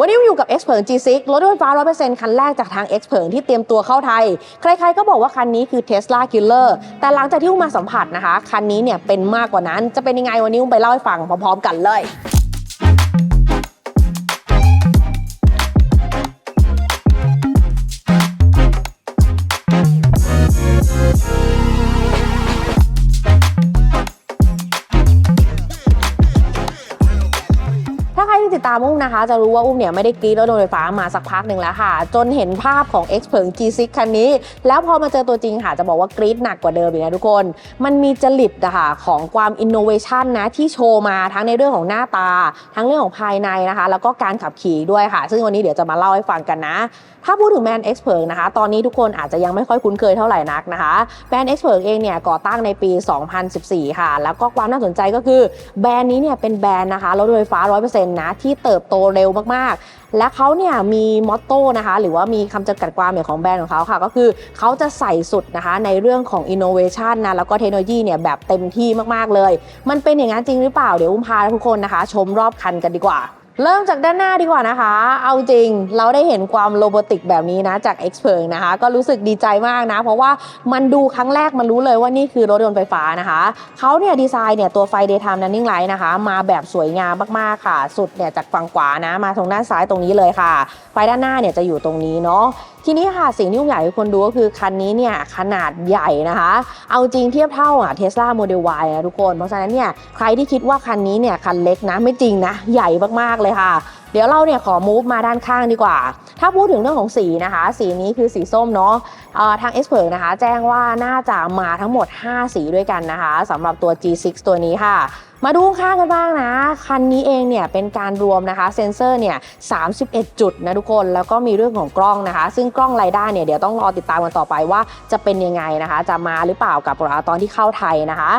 วันนี้อยู่กับ X เผิง G6 รถยนต์ไฟฟ้า 100%คันแรกจากทาง X เผิงที่เตรียมตัวเข้าไทย ใครๆก็บอกว่าคันนี้คือ Tesla Killer แต่หลังจากที่อุ้มมาสัมผัสนะคะ คันนี้เนี่ยเป็นมากกว่านั้น จะเป็นยังไงวันนี้อุ้มไปเล่าให้ฟังพร้อมๆกันเลยามอุ้มนะคะ จะรู้ว่าอุ้มเนี่ยไม่ได้กรีดรถยนต์ไฟฟ้ามาสักพักหนึ่งแล้วค่ะ จนเห็นภาพของ X เผิง G6 คันนี้ แล้วพอมาเจอตัวจริงค่ะ จะบอกว่ากรีดหนักกว่าเดิมอีกนะทุกคน มันมีจริตอะคะของความอินโนเวชันนะที่โชว์มาทั้งในเรื่องของหน้าตา ทั้งเรื่องของภายในนะคะ แล้วก็การขับขี่ด้วยค่ะ ซึ่งวันนี้เดี๋ยวจะมาเล่าให้ฟังกันนะ ถ้าพูดถึงแบรนด์ X เผิงนะคะ ตอนนี้ทุกคนอาจจะยังไม่ค่อยคุ้นเคยเท่าไหร่นักนะคะแบรนด์ X เผิงเองเนี่ยก่อตั้งในปี 2014 ค่ะ แล้วก็ความน่าสนใจก็คือแบรนด์นี้เนี่ยเป็นแบรนด์นะคะรถไฟฟ้า100%นะที่เติบโตเร็วมากๆ และเขาเนี่ยมีมอตโต้นะคะหรือว่ามีคำจำกัดความเนี่ยของแบรนด์ของเขาค่ะ ก็คือเขาจะใส่สุดนะคะในเรื่องของอินโนเวชันนะแล้วก็เทคโนโลยีเนี่ยแบบเต็มที่มากๆเลย มันเป็นอย่างนั้นจริงหรือเปล่าเดี๋ยวอุ้มพาทุกคนนะคะ ชมรอบคันกันดีกว่า เริ่มจากด้านหน้าดีกว่านะคะ เอาจริงเราได้เห็นความโรบอติกแบบนี้นะจาก X เพิงนะคะ ก็รู้สึกดีใจมากนะ เพราะว่ามันดูครั้งแรกมันรู้เลยว่านี่คือรถยนต์ไฟฟ้านะคะ เขาเนี่ยดีไซน์เนี่ยตัวไฟ daytime running light นะคะ มาแบบสวยงามมากๆค่ะ สุดเนี่ยจากฝั่งขวานะ มาตรงด้านซ้ายตรงนี้เลยค่ะ ไฟด้านหน้าเนี่ยจะอยู่ตรงนี้เนาะทีนี้ค่ะสิ่งที่ผมอยากให้คนดูก็คือคันนี้เนี่ยขนาดใหญ่นะคะ เอาจริงเทียบเท่าอะ Tesla Model Y นะทุกคน เพราะฉะนั้นเนี่ยใครที่คิดว่าคันนี้เนี่ยคันเล็กนะไม่จริงนะใหญ่มากๆเลยค่ะ เดี๋ยวเราเนี่ยขอมูฟมาด้านข้างดีกว่า ถ้าพูดถึงเรื่องของสีนะคะ สีนี้คือสีส้มเนาะเอ่อทาง s อ r นะคะ แจ้งว่าน่าจะมาทั้งหมด 5 สีด้วยกันนะคะสำหรับตัว G6 ตัวนี้ค่ะมาดูข้างกันบ้างนะ คันนี้เองเนี่ยเป็นการรวมนะคะเซนเซอร์เนี่ย31 จุดนะทุกคนแล้วก็มีเรื่องของกล้องนะคะ ซึ่งกล้องไรด้าเนี่ยเดี๋ยวต้องรอติดตามกันต่อไปว่าจะเป็นยังไงนะคะ จะมาหรือเปล่ากับตอนที่เข้าไทยนะคะ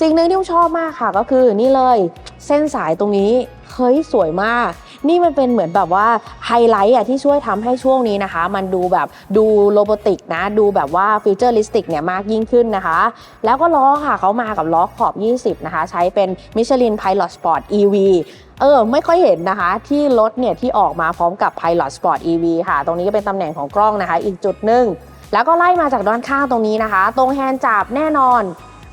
สิ่งหนึ่งที่ผมชอบมากค่ะก็คือนี่เลยเส้นสายตรงนี้ เฮ้ยสวยมาก นี่มันเป็นเหมือนแบบว่าไฮไลท์อะที่ช่วยทำให้ช่วงนี้นะคะ มันดูแบบดูโรบอติกนะ ดูแบบว่าฟิวเจอริสติกเนี่ยมากยิ่งขึ้นนะคะ แล้วก็ล้อค่ะเขามากับล้อขอบ 20 นะคะ ใช้เป็น Michelin Pilot Sport EV เออไม่ค่อยเห็นนะคะที่รถเนี่ยที่ออกมาพร้อมกับ Pilot Sport EV ค่ะ ตรงนี้ก็เป็นตำแหน่งของกล้องนะคะ อีกจุดหนึ่งแล้วก็ไล่มาจากด้านข้างตรงนี้นะคะ ตรงแฮนด์จับแน่นอน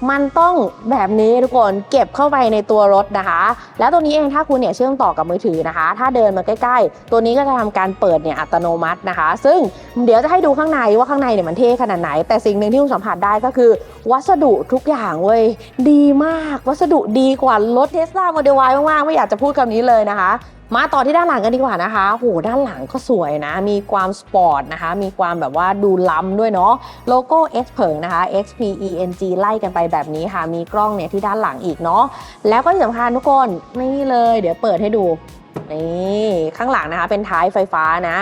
มันต้องแบบนี้ทุกคนเก็บเข้าไปในตัวรถนะคะ แล้วตัวนี้เองถ้าคุณเนี่ยเชื่อมต่อกับมือถือนะคะ ถ้าเดินมาใกล้ ๆ ตัวนี้ก็จะทำการเปิดเนี่ยอัตโนมัตินะคะ ซึ่งเดี๋ยวจะให้ดูข้างในว่าข้างในเนี่ยมันเท่ขนาดไหน แต่สิ่งหนึ่งที่คุณสัมผัสได้ก็คือ วัสดุทุกอย่างเว้ยดีมาก วัสดุดีกว่ารถเทสลาโมเดล Y มากๆไม่อยากจะพูดคำนี้เลยนะคะ มาต่อที่ด้านหลังกันดีกว่านะคะโหด้านหลังก็สวยนะ มีความสปอร์ตนะคะ มีความแบบว่าดูล้ำด้วยเนาะ โลโก้ X เผิงนะคะ X P E N G ไล่กันไปแบบนี้ค่ะ มีกล้องเนี่ยที่ด้านหลังอีกเนาะ แล้วก็สำคัญทุกคนนี่เลย เดี๋ยวเปิดให้ดู นี่ ข้างหลังนะคะเป็นท้ายไฟฟ้านะ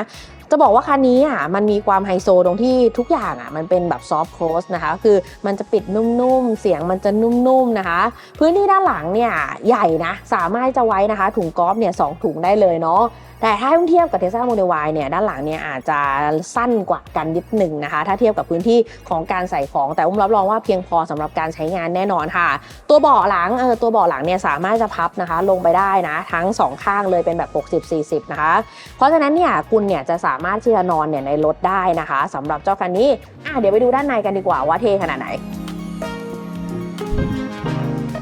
จะบอกว่าคันนี้อะมันมีความไฮโซตรงที่ทุกอย่างอะมันเป็นแบบซอฟต์โคลสนะคะคือมันจะปิดนุ่มๆ เสียงมันจะนุ่มๆนะคะ พื้นที่ด้านหลังเนี่ยใหญ่นะ สามารถจะไว้นะคะ ถุงกอล์ฟเนี่ยสองถุงได้เลยเนาะแต่ถ้าเทียบกับ Tesla Model Y เนี่ยด้านหลังเนี่ยอาจจะสั้นกว่ากันนิดหนึ่งนะคะ ถ้าเทียบกับพื้นที่ของการใส่ของ แต่อุ้มรับรองว่าเพียงพอสำหรับการใช้งานแน่นอนค่ะ ตัวเบาะหลังเออตัวเบาะหลังเนี่ยสามารถจะพับนะคะ ลงไปได้นะ ทั้งสองข้างเลยเป็นแบบ 60-40 นะคะ เพราะฉะนั้นเนี่ยคุณเนี่ยจะสามารถที่จะนอนเนี่ยในรถได้นะคะสำหรับเจ้าคันนี้อะเดี๋ยวไปดูด้านในกันดีกว่าว่าเท่ขนาดไหน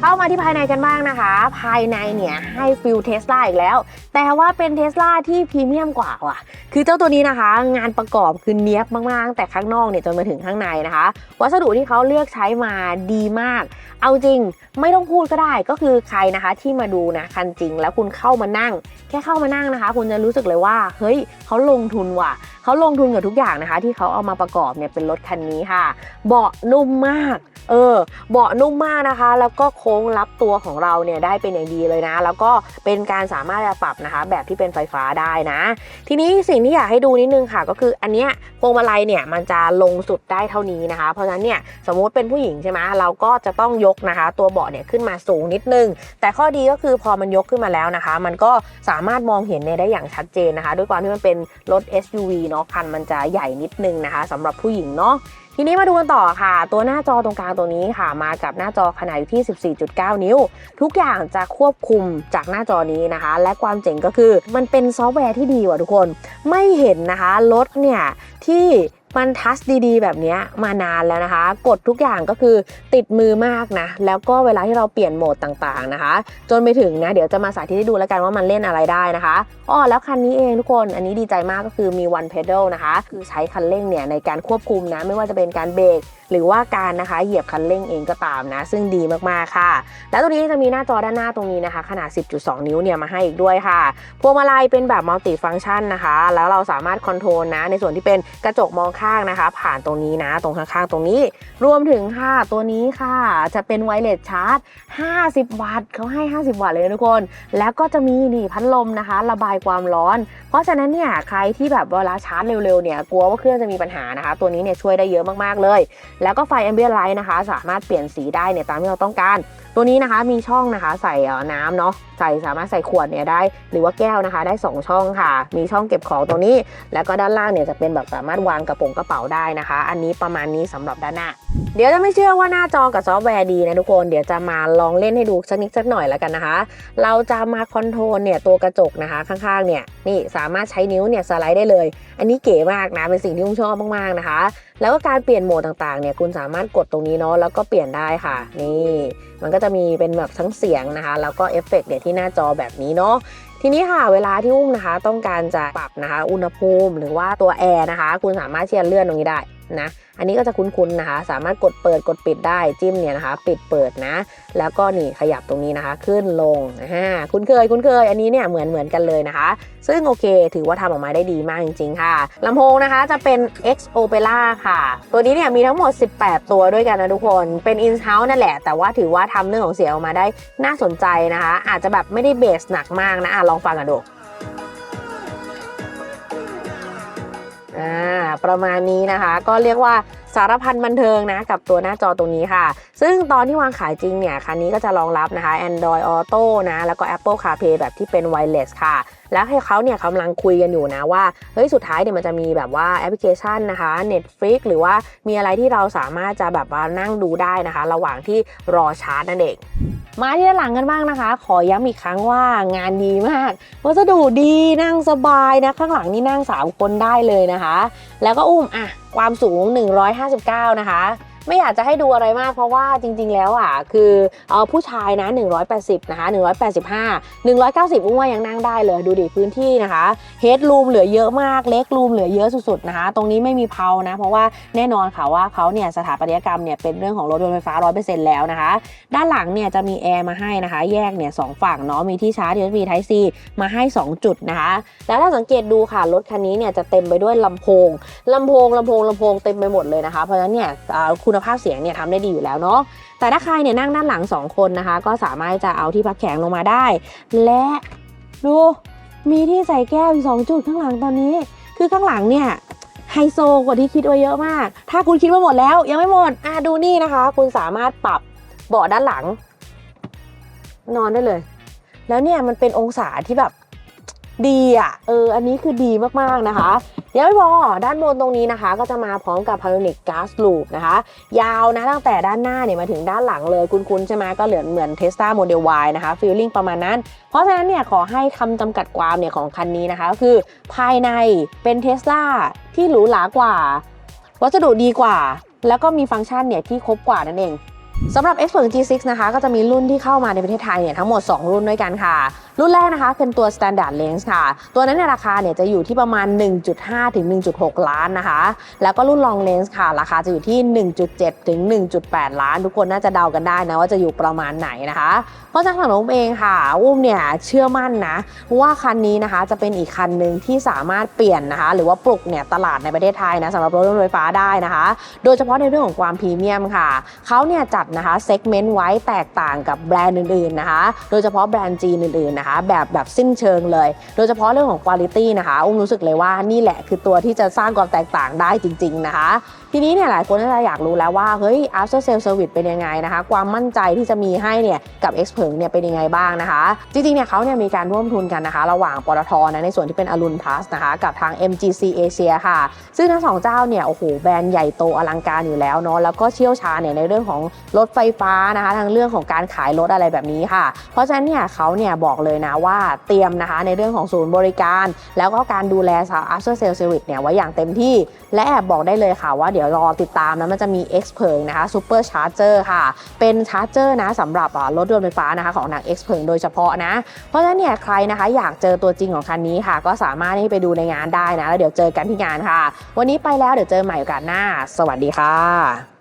เข้ามาที่ภายในกันบ้างนะคะ ภายในเนี่ยให้ฟิลเทสลาอีกแล้ว แต่ว่าเป็นเทสลาที่พรีเมียมกว่าว่ะ คือเจ้าตัวนี้นะคะ งานประกอบคือเนี้ยบมากๆ แต่ข้างนอกเนี่ยจนมาถึงข้างในนะคะ วัสดุที่เขาเลือกใช้มาดีมากเอาจริงไม่ต้องพูดก็ได้ก็คือใครนะคะที่มาดูนะคันจริงแล้วคุณเข้ามานั่ง แค่เข้ามานั่งนะคะ คุณจะรู้สึกเลยว่าเฮ้ยเขาลงทุนว่ะเขาลงทุนกับทุกอย่างนะคะ ที่เขาเอามาประกอบเนี่ยเป็นรถคันนี้ค่ะ เบาะนุ่มมากเออเบาะนุ่มมากนะคะ แล้วก็โค้งรับตัวของเราเนี่ยได้เป็นอย่างดีเลยนะ แล้วก็เป็นการสามารถจะปรับนะคะ แบบที่เป็นไฟฟ้าได้นะ ทีนี้สิ่งที่อยากให้ดูนิดนึงค่ะ ก็คืออันเนี้ยพวงมาลัยเนี่ยมันจะลงสุดได้เท่านี้นะคะ เพราะฉะนั้นเนี่ยสมมติเป็นผู้หญิงใช่ไหมเราก็จะต้องยกนะคะ ตัวเบาะเนี่ยขึ้นมาสูงนิดนึง แต่ข้อดีก็คือพอมันยกขึ้นมาแล้วนะคะ มันก็สามารถมองเห็นได้อย่างชัดเจนนะคะ ด้วยความที่มันเป็นรถ SUV เนาะคันมันจะใหญ่นิดนึงนะคะสำหรับผู้หญิงเนาะทีนี้มาดูกันต่อค่ะ ตัวหน้าจอตรงกลางตัวนี้ค่ะ มากับหน้าจอขนาดอยู่ที่ 14.9 นิ้ว ทุกอย่างจะควบคุมจากหน้าจอนี้นะคะ และความเจ๋งก็คือมันเป็นซอฟต์แวร์ที่ดีว่ะทุกคน ไม่เห็นนะคะรถเนี่ยที่ มันทัชดีๆ แบบนี้มานานแล้วนะคะ กดทุกอย่างก็คือติดมือมากนะ แล้วก็เวลาที่เราเปลี่ยนโหมดต่างๆนะคะ จนไปถึงนะ เดี๋ยวจะมาสาธิตให้ดูแล้วกันว่ามันเล่นอะไรได้นะคะอ้อแล้วคันนี้เองทุกคนอันนี้ดีใจมากก็คือมี one pedal นะคะ คือใช้คันเร่งเนี่ยในการควบคุมนะ ไม่ว่าจะเป็นการเบรกหรือว่าการนะคะเหยียบคันเร่งเองก็ตามนะ ซึ่งดีมากๆค่ะ แล้วตัวนี้จะมีหน้าจอด้านหน้าตรงนี้นะคะ ขนาด 10.2 นิ้วเนี่ยมาให้อีกด้วยค่ะ พวงมาลัยเป็นแบบมัลติฟัง c t ชันนะคะ แล้วเราสามารถคอนโทรลนะในส่วนที่เป็นกระจกมองข้างนะคะ ผ่านตรงนี้นะ ตรงข้างๆ ตรงนี้ รวมถึงค่ะตัวนี้ค่ะ จะเป็นไวเลสชาร์จ 50 วัตต์เขาให้ 50 วัตต์เลยทุกคน แล้วก็จะมีนี่พัดลมนะคะ ระบายความร้อน เพราะฉะนั้นเนี่ยใครที่แบบเวลาชาร์จเร็วๆเนี่ยกลัวว่าเครื่องจะมีปัญหานะคะ ตัวนี้เนี่ยช่วยได้เยอะมากๆเลย แล้วก็ไฟ ambient light นะคะ สามารถเปลี่ยนสีได้เนี่ยตามที่เราต้องการ ตัวนี้นะคะมีช่องนะคะใส่น้ำเนาะใส่สามารถใส่ขวดเนี่ยได้ หรือว่าแก้วนะคะได้ 2 ช่องค่ะ มีช่องเก็บของตรงนี้ แล้วก็ด้านล่างเนี่ยจะเป็นแบบสามารถวางกระโปรงกระเป๋าได้นะคะ อันนี้ประมาณนี้สำหรับด้านหน้า เดี๋ยวจะไม่เชื่อว่าหน้าจอกับซอฟต์แวร์ดีนะทุกคน เดี๋ยวจะมาลองเล่นให้ดูสักนิดสักหน่อยแล้วกันนะคะ เราจะมาคอนโทรลเนี่ยตัวกระจกนะคะข้างๆเนี่ยนี่สามารถใช้นิ้วเนี่ยสไลด์ได้เลย อันนี้เก๋มากนะเป็นสิ่งที่ผมชอบมากๆนะคะ แล้วก็การเปลี่ยนโหมดต่างๆเนี่ยคุณสามารถกดตรงนี้เนาะแล้วก็เปลี่ยนได้ค่ะนี่มันก็จะมีเป็นแบบทั้งเสียงนะคะ แล้วก็เอฟเฟกต์เนี่ยที่หน้าจอแบบนี้เนาะ ทีนี้ค่ะเวลาที่อุ้มนะคะ ต้องการจะปรับนะคะ อุณหภูมิหรือว่าตัวแอร์นะคะ คุณสามารถเชียร์เลื่อนตรงนี้ได้ นะอันนี้ก็จะคุ้นๆนะคะ สามารถกดเปิดกดปิดได้จิ้มเนี่ยนะคะ ปิดเปิดนะ แล้วก็นี่ขยับตรงนี้นะคะ ขึ้นลงอ่าคุ้นเคยคุ้นเคย อันนี้เนี่ยเหมือนเหมือนกันเลยนะคะ ซึ่งโอเค ถือว่าทำออกมาได้ดีมากจริง ๆ ค่ะลำโพงนะคะจะเป็น X Opera ค่ะ ตัวนี้เนี่ยมีทั้งหมด 18 ตัวด้วยกันนะทุกคนเป็น in house นั่นแหละ แต่ว่าถือว่าทำเรื่องของเสียงออกมาได้น่าสนใจนะคะ อาจจะแบบไม่ได้เบสหนักมากนะอะลองฟังกันดู อ่าประมาณนี้นะคะ ก็เรียกว่าสารพันบันเทิงนะ กับตัวหน้าจอตรงนี้ค่ะ ซึ่งตอนที่วางขายจริงเนี่ยคันนี้ก็จะรองรับนะคะ Android Auto นะ แล้วก็ Apple CarPlay แบบที่เป็น wireless ค่ะ แล้วให้เขาเนี่ยกำลังคุยกันอยู่นะว่า เฮ้ยสุดท้ายเนี่ยมันจะมีแบบว่าแอปพลิเคชันนะคะ Netflix หรือว่ามีอะไรที่เราสามารถจะแบบว่านั่งดูได้นะคะ ระหว่างที่รอชาร์จนั่นเอง มาที่ด้านหลังกันบ้างนะคะ ขอย้ำอีกครั้งว่างานดีมากวัสดุดีนั่งสบายนะ ข้างหลังนี่นั่ง 3 คนได้เลยนะคะ แล้วก็อุ้มอะความสูง 159 นะคะ ไม่อยากจะให้ดูอะไรมากเพราะว่าจริง ๆ แล้วอะคือเออผู้ชายนะ 180 นะคะ 185 190อุ้มว่ายังนั่งได้เลยดูดิพื้นที่นะคะเฮดรูมเหลือเยอะมากเล็กรูมเหลือเยอะสุดๆนะคะ ตรงนี้ไม่มีเพานะ เพราะว่าแน่นอนค่ะว่าเขาเนี่ยสถาปัตยกรรมเนี่ยเป็นเรื่องของรถยนต์ไฟฟ้า 100%แล้วนะคะ ด้านหลังเนี่ยจะมีแอร์มาให้นะคะ แยกเนี่ยสองฝั่งเนาะมีที่ชาร์จ USB Type C มาให้ 2 จุดนะคะ แล้วถ้าสังเกตดูค่ะรถคันนี้เนี่ยจะเต็มไปด้วยลำโพงลำโพงลำโพงลำโพงเต็มไปหมดเลยนะคะเพราะฉะนั้นเนี่ยอ่าคุณภาพเสียงเนี่ยทำได้ดีอยู่แล้วเนาะแต่ถ้าใครเนี่ยนั่งด้านหลัง 2 คนนะคะ ก็สามารถจะเอาที่พักแข็งลงมาได้ และดูมีที่ใส่แก้วอีกสองจุดข้างหลังตอนนี้ คือข้างหลังเนี่ยไฮโซกว่าที่คิดไว้เยอะมาก ถ้าคุณคิดว่าหมดแล้ว ยังไม่หมดอะดูนี่นะคะ คุณสามารถปรับเบาะด้านหลัง นอนได้เลย แล้วเนี่ยมันเป็นองศาที่แบบดีอะ เออ อันนี้คือดีมากๆนะคะ ยังไม่พอด้านบนตรงนี้นะคะ ก็จะมาพร้อมกับ Panionic Gas Loop นะคะ ยาวนะตั้งแต่ด้านหน้าเนี่ยมาถึงด้านหลังเลยคุ้นๆใช่ไหมก็เหลือนเหมือน Tesla Model Y นะคะฟีลลิ่งประมาณนั้น เพราะฉะนั้นเนี่ยขอให้คำจำกัดความเนี่ยของคันนี้นะคะก็คือภายในเป็นเท sla ที่หรูหรากว่า วัสดุดีกว่า แล้วก็มีฟังก์ชันเนี่ยที่ครบกว่านั่นเอง สำหรับ x p e r t G6 นะคะก็จะมีรุ่นที่เข้ามาในประเทศไทยเนี่ยทั้งหมด 2 รุ่นด้วยกันค่ะ รุ่นแรกนะคะเป็นตัว Standard Lens ค่ะ ตัวนั้นในราคาเนี่ยจะอยู่ที่ประมาณ 1.5 ถึง 1.6 ล้านนะคะ แล้วก็รุ่น Long Lens ค่ะ ราคาจะอยู่ที่ 1.7 ถึง 1.8 ล้าน ทุกคนน่าจะเดากันได้นะว่าจะอยู่ประมาณไหนนะคะ เพราะฉะนั้นของอุ้มเองค่ะอุ้มเนี่ยเชื่อมั่นนะว่าคันนี้นะคะจะเป็นอีกคันหนึ่งที่สามารถเปลี่ยนนะคะ หรือว่าปลุกเนี่ยตลาดในประเทศไทยนะสำหรับรถยนต์ไฟฟ้าได้นะคะ โดยเฉพาะในเรื่องของความพรีเมียมค่ะเขาเนี่ยจัดนะคะเซกเมนต์ไว้แตกต่างกับแบรนด์อื่นๆนะคะโดยเฉพาะแบรนด์จีนอื่นๆนะคะแบบแบบสิ้นเชิงเลย โดยเฉพาะเรื่องของคุณภาพนะคะอุ้มรู้สึกเลยว่านี่แหละคือตัวที่จะสร้างความแตกต่างได้จริง ๆ นะคะ ทีนี้เนี่ยหลายคนน่าจะอยากรู้แล้วว่าเฮ้ย after sale service เป็นยังไงนะคะ ความมั่นใจที่จะมีให้เนี่ยกับ x p e r เนี่ยเป็นยังไงบ้างนะคะ จริงๆเนี่ยเขาเนี่ยมีการร่วมทุนกันนะคะ ระหว่างปตทนะในส่วนที่เป็นอรุณ plus นะคะ กับทาง MGC Asia ค่ะ ซึ่งทั้งสองเจ้าเนี่ยโอ้โหแบรนด์ใหญ่โตอลังการอยู่แล้วเนาะแล้วก็เชี่ยวชาญเนี่ยในเรื่องของรถไฟฟ้านะคะทางเรื่องของการขายรถอะไรแบบนี้ค่ะ เพราะฉะนั้นเนี่ยเขาเนี่ยบอกเลยนะว่าเตรียมนะคะในเรื่องของศูนย์บริการ แล้วก็การดูแล after sale service เนี่ยไว้อย่างเต็มที่ และแอบบอกได้เลยค่ะว่าเดี๋ยวรอติดตามนะมันจะมี X p e r นะคะ Super Charger ค่ะ เป็นชาร์จเจอร์นะสำหรับรถยนต์ไฟฟ้านะคะของทาง X p e r โดยเฉพาะนะ เพราะฉะนั้นเนี่ยใครนะคะอยากเจอตัวจริงของคันนี้ค่ะ ก็สามารถที่ไปดูในงานได้นะ แล้วเดี๋ยวเจอกันที่งานค่ะ วันนี้ไปแล้วเดี๋ยวเจอใหม่โอกาสหน้า สวัสดีค่ะ